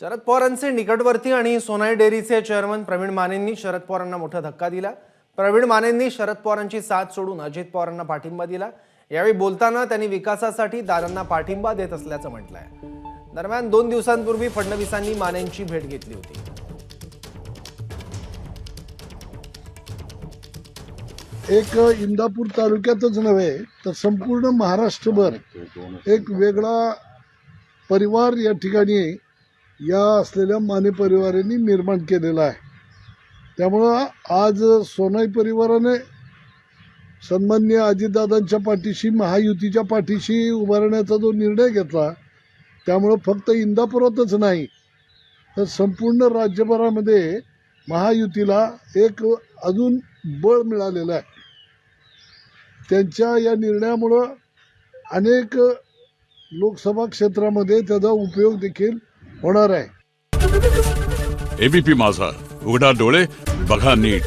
शरद पवारांचे निकटवर्ती आणि सोनाई डेअरीचे चेअरमन प्रवीण मानेंनी शरद पवारांना मोठा धक्का दिला. प्रवीण मानेंनी शरद पवारांची साथ सोडून अजित पवारांना पाठिंबा दिला. यावेळी बोलताना त्यांनी विकासासाठी दादांना पाठिंबा देत असल्याचं म्हटलंय. दरम्यान दोन दिवसांपूर्वी फडणवीसांनी मानेंची भेट घेतली होती. एक इंदापूर तालुक्यातच नव्हे तर संपूर्ण महाराष्ट्रभर एक वेगळा परिवार या ठिकाणी या असलेल्या माने परिवाराने निर्माण केलेला आहे. त्यामुळं आज सोनाई परिवाराने सन्मान्य अजितदादांच्या पाठीशी महायुतीच्या पाठीशी उभारण्याचा जो निर्णय घेतला त्यामुळं फक्त इंदापुरातच नाही तर संपूर्ण राज्यभरामध्ये महायुतीला एक अजून बळ मिळालेलं आहे. त्यांच्या या निर्णयामुळं अनेक लोकसभा क्षेत्रामध्ये त्याचा उपयोग देखील होणार आहे. एबीपी माझा. उघडा डोळे बघा नीट.